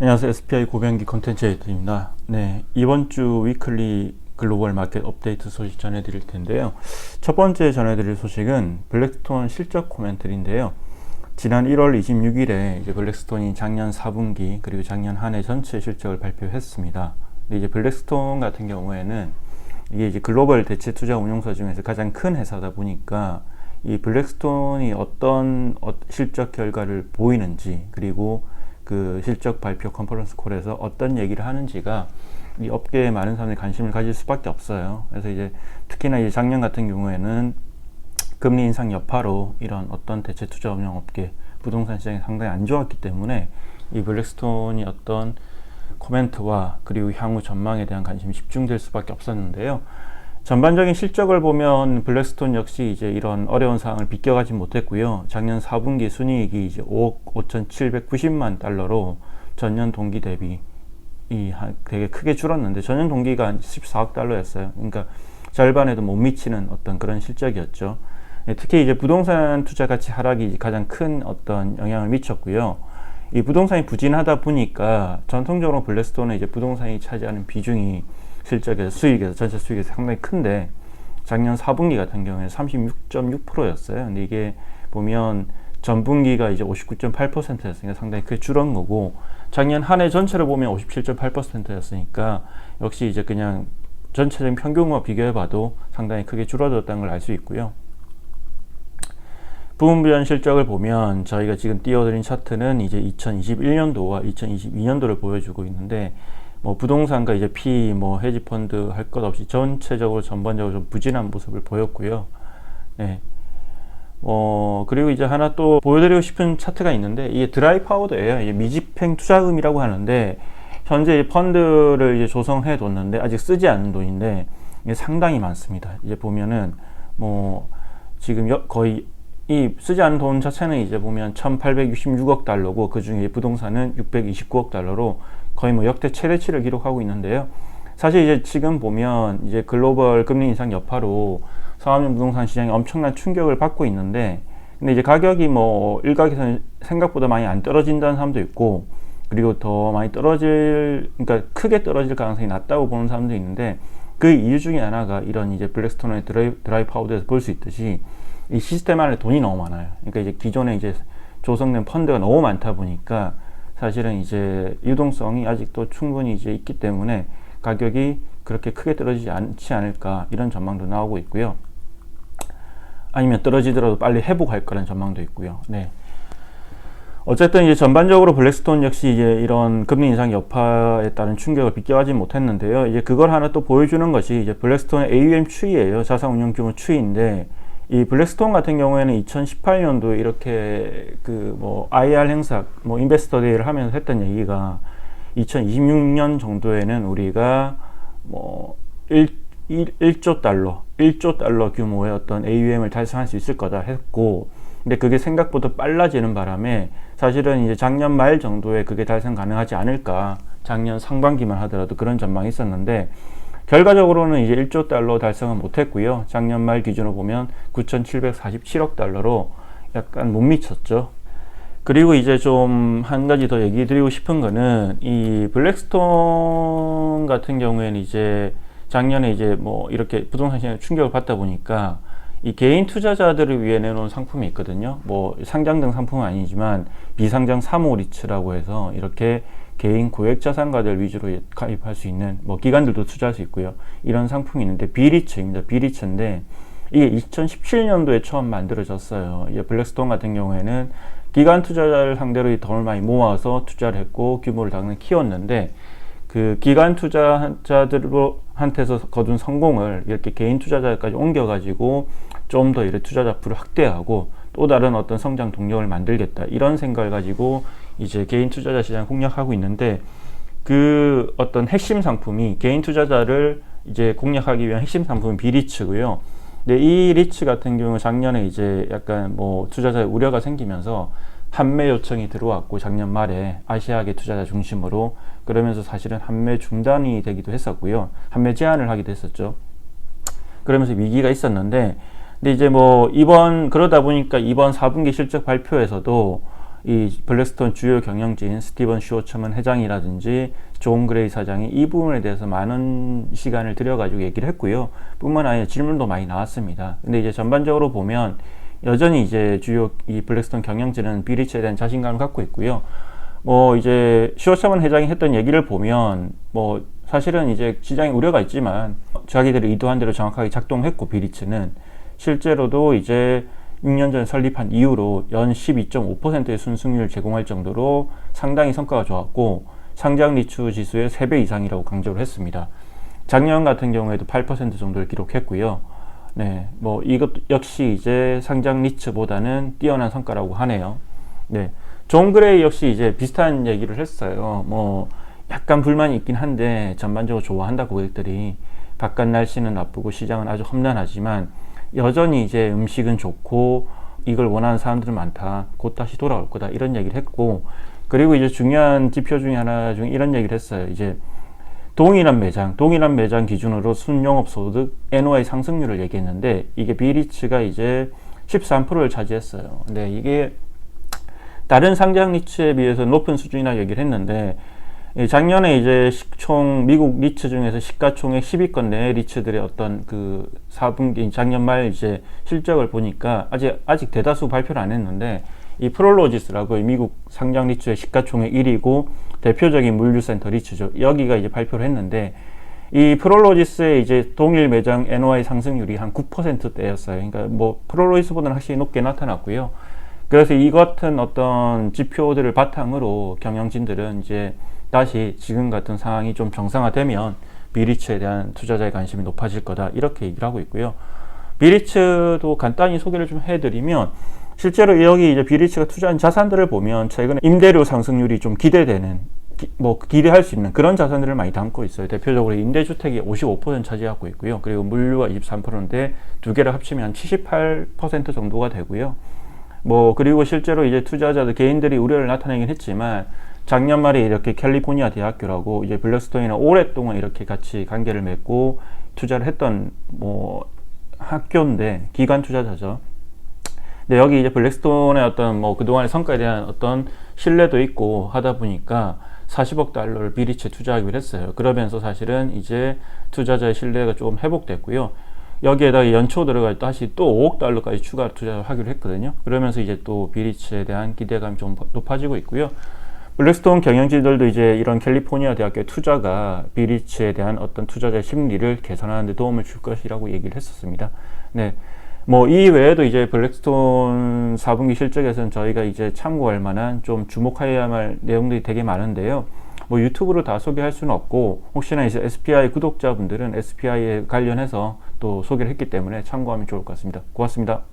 안녕하세요. SPI 고병기 컨텐츠 에이터입니다. 네, 이번 주 위클리 글로벌 마켓 업데이트 소식 전해드릴 텐데요. 첫 번째 전해드릴 소식은 블랙스톤 실적 코멘트리인데요. 지난 1월 26일에 이제 블랙스톤이 작년 4분기 그리고 작년 한 해 전체 실적을 발표했습니다. 이제 블랙스톤 같은 경우에는 이게 이제 글로벌 대체 투자 운용사 중에서 가장 큰 회사다 보니까 이 블랙스톤이 어떤 어- 실적 결과를 보이는지 그리고 그 실적 발표 컨퍼런스 콜에서 어떤 얘기를 하는지가 이 업계에 많은 사람들이 관심을 가질 수밖에 없어요. 그래서 이제 특히나 이제 작년 같은 경우에는 금리 인상 여파로 이런 어떤 대체 투자 운용 업계 부동산 시장이 상당히 안 좋았기 때문에 이 블랙스톤이 어떤 코멘트와 그리고 향후 전망에 대한 관심이 집중될 수밖에 없었는데요. 전반적인 실적을 보면 블랙스톤 역시 이제 이런 어려운 상황을 비껴가지 못했고요. 작년 4분기 순이익이 이제 5억 5,790만 달러로 전년 동기 대비 이 한- 되게 크게 줄었는데 전년 동기가 한 14억 달러였어요. 그러니까 절반에도 못 미치는 어떤 그런 실적이었죠. 예, 특히 이제 부동산 투자 가치 하락이 가장 큰 어떤 영향을 미쳤고요. 이 부동산이 부진하다 보니까 전통적으로 블랙스톤은 이제 부동산이 차지하는 비중이 실적에서 수익에서 전체 수익에서 상당히 큰데 작년 4분기 같은 경우에 36.6%였어요. 근데 이게 보면 전분기가 이제 59.8%였으니까 상당히 크게 줄은 거고 작년 한 해 전체를 보면 57.8%였으니까 역시 이제 그냥 전체적인 평균과 비교해 봐도 상당히 크게 줄어들었다는 걸 알 수 있고요. 부분별 실적을 보면 저희가 지금 띄워드린 차트는 이제 2021년도와 2022년도를 보여주고 있는데 뭐 부동산과 이제 P, 뭐 헤지 펀드 할 것 없이 전체적으로 전반적으로 좀 부진한 모습을 보였고요. 네. 어, 그리고 이제 하나 또 보여드리고 싶은 차트가 있는데, 이게 드라이 파우더예요. 미집행 투자금이라고 하는데, 현재 이 펀드를 이제 조성해 뒀는데, 아직 쓰지 않은 돈인데, 이게 상당히 많습니다. 이제 보면은, 뭐, 지금 여- 거의 이 쓰지 않은 돈 자체는 이제 보면 1866억 달러고, 그 중에 부동산은 629억 달러로 거의 뭐 역대 최대치를 기록하고 있는데요. 사실 이제 지금 보면 이제 글로벌 금리 인상 여파로 상업용 부동산 시장이 엄청난 충격을 받고 있는데 근데 이제 가격이 뭐 일각에서는 생각보다 많이 안 떨어진다는 사람도 있고 그리고 더 많이 떨어질 그러니까 크게 떨어질 가능성이 낮다고 보는 사람도 있는데 그 이유 중에 하나가 이런 이제 블랙스톤의 드라이, 드라이 파우더에서 볼 수 있듯이 이 시스템 안에 돈이 너무 많아요. 그러니까 이제 기존에 이제 조성된 펀드가 너무 많다 보니까 사실은 이제 유동성이 아직도 충분히 이제 있기 때문에 가격이 그렇게 크게 떨어지지 않지 않을까 이런 전망도 나오고 있고요. 아니면 떨어지더라도 빨리 회복할 거라는 전망도 있고요. 네. 어쨌든 이제 전반적으로 블랙스톤 역시 이제 이런 금리 인상 여파에 따른 충격을 비껴하지 못했는데요. 이제 그걸 하나 또 보여주는 것이 이제 블랙스톤의 AUM 추이예요. 자산 운용 규모 추이인데 이 블랙스톤 같은 경우에는 2018년도에 이렇게 그 뭐 IR 행사, 뭐 인베스터 데이를 하면서 했던 얘기가 2026년 정도에는 우리가 뭐 1, 1, 조 달러, 1조 달러 규모의 어떤 AUM을 달성할 수 있을 거다 했고, 근데 그게 생각보다 빨라지는 바람에 사실은 이제 작년 말 정도에 그게 달성 가능하지 않을까, 작년 상반기만 하더라도 그런 전망이 있었는데, 결과적으로는 이제 1조 달러 달성은 못했고요. 작년 말 기준으로 보면 9,747억 달러로 약간 못 미쳤죠. 그리고 이제 좀 한 가지 더 얘기 드리고 싶은 거는 이 블랙스톤 같은 경우에는 이제 작년에 이제 뭐 이렇게 부동산 시장에 충격을 받다 보니까 이 개인 투자자들을 위해 내놓은 상품이 있거든요. 뭐 상장 등 상품은 아니지만 비상장 사모 리츠라고 해서 이렇게 개인 고액 자산가들 위주로 가입할 수 있는 뭐 기관들도 투자할 수 있고요. 이런 상품이 있는데 비리츠입니다. 비리츠인데 이게 2017년도에 처음 만들어졌어요. 블랙스톤 같은 경우에는 기관 투자자를 상대로 이 돈을 많이 모아서 투자를 했고 규모를 당연히 키웠는데 그 기관 투자자들한테서 거둔 성공을 이렇게 개인 투자자까지 옮겨가지고 좀 더 이렇게 투자자 풀을 확대하고 또 다른 어떤 성장 동력을 만들겠다 이런 생각을 가지고 이제 개인 투자자 시장 공략하고 있는데 그 어떤 핵심 상품이 개인 투자자를 이제 공략하기 위한 핵심 상품은 비리츠고요. 근데 이 리츠 같은 경우 작년에 이제 약간 뭐 투자자의 우려가 생기면서 한매 요청이 들어왔고 작년 말에 아시아계 투자자 중심으로 그러면서 사실은 한매 중단이 되기도 했었고요. 한매 제한을 하기도 했었죠. 그러면서 위기가 있었는데 근데 이제 뭐 이번 그러다 보니까 이번 4분기 실적 발표에서도 이 블랙스톤 주요 경영진 스티븐 슈어처먼 회장이라든지 존 그레이 사장이 이 부분에 대해서 많은 시간을 들여가지고 얘기를 했고요. 뿐만 아니라 질문도 많이 나왔습니다. 근데 이제 전반적으로 보면 여전히 이제 주요 이 블랙스톤 경영진은 비리치에 대한 자신감을 갖고 있고요. 뭐 이제 슈어처먼 회장이 했던 얘기를 보면 뭐 사실은 이제 시장에 우려가 있지만 자기들이 의도한 대로 정확하게 작동했고 비리츠는 실제로도 이제 6년 전에 설립한 이후로 연 12.5%의 순승률을 제공할 정도로 상당히 성과가 좋았고 상장 리츠 지수의 3배 이상이라고 강조를 했습니다. 작년 같은 경우에도 8% 정도를 기록했고요. 네, 뭐 이것 역시 이제 상장 리츠보다는 뛰어난 성과라고 하네요. 네, 존 그레이 역시 이제 비슷한 얘기를 했어요. 뭐 약간 불만이 있긴 한데 전반적으로 좋아한다 고객들이 바깥 날씨는 나쁘고 시장은 아주 험난하지만 여전히 이제 음식은 좋고 이걸 원하는 사람들은 많다. 곧 다시 돌아올 거다. 이런 얘기를 했고 그리고 이제 중요한 지표 중에 하나 중에 이런 얘기를 했어요. 이제 동일한 매장, 동일한 매장 기준으로 순영업 소득 NOI 상승률을 얘기했는데 이게 비리츠가 이제 13%를 차지했어요. 근데 이게 다른 상장 리츠에 비해서 높은 수준이라 얘기를 했는데 예, 작년에 이제 총 미국 리츠 중에서 시가총액 10위권 내 리츠들의 어떤 그 4분기 작년 말 이제 실적을 보니까 아직 아직 대다수 발표를 안 했는데 이 프롤로지스라고 미국 상장 리츠의 시가총액 1위고 대표적인 물류센터 리츠죠. 여기가 이제 발표를 했는데 이 프롤로지스의 이제 동일 매장 NOI 상승률이 한 9%대였어요. 그러니까 뭐 프롤로지스보다는 확실히 높게 나타났고요. 그래서 이 같은 어떤 지표들을 바탕으로 경영진들은 이제 다시 지금 같은 상황이 좀 정상화되면 비리츠에 대한 투자자의 관심이 높아질 거다 이렇게 얘기를 하고 있고요. 비리츠도 간단히 소개를 좀 해드리면 실제로 여기 이제 비리츠가 투자한 자산들을 보면 최근에 임대료 상승률이 좀 기대되는 기, 뭐 기대할 수 있는 그런 자산들을 많이 담고 있어요. 대표적으로 임대주택이 55% 차지하고 있고요. 그리고 물류가 23%인데 두 개를 합치면 한78% 정도가 되고요. 뭐 그리고 실제로 이제 투자자들 개인들이 우려를 나타내긴 했지만 작년 말에 이렇게 캘리포니아 대학교라고 이제 블랙스톤이나 오랫동안 이렇게 같이 관계를 맺고 투자를 했던 뭐 학교인데 기관 투자자죠. 근데 여기 이제 블랙스톤의 어떤 뭐 그동안의 성과에 대한 어떤 신뢰도 있고 하다 보니까 40억 달러를 비리채 투자하기로 했어요. 그러면서 사실은 이제 투자자의 신뢰가 조금 회복됐고요. 여기에다가 연초 들어가 다시 또 5억 달러까지 추가 투자하기로 했거든요. 그러면서 이제 또 비리츠에 대한 기대감이 좀 높아지고 있고요. 블랙스톤 경영진들도 이제 이런 캘리포니아 대학교 투자가 비리츠에 대한 어떤 투자자 심리를 개선하는 데 도움을 줄 것이라고 얘기를 했었습니다. 네. 뭐 이 외에도 이제 블랙스톤 4분기 실적에서는 저희가 이제 참고할 만한 좀 주목해야 할 내용들이 되게 많은데요. 뭐 유튜브로 다 소개할 수는 없고 혹시나 이제 SPI 구독자분들은 SPI에 관련해서 또 소개를 했기 때문에 참고하면 좋을 것 같습니다. 고맙습니다.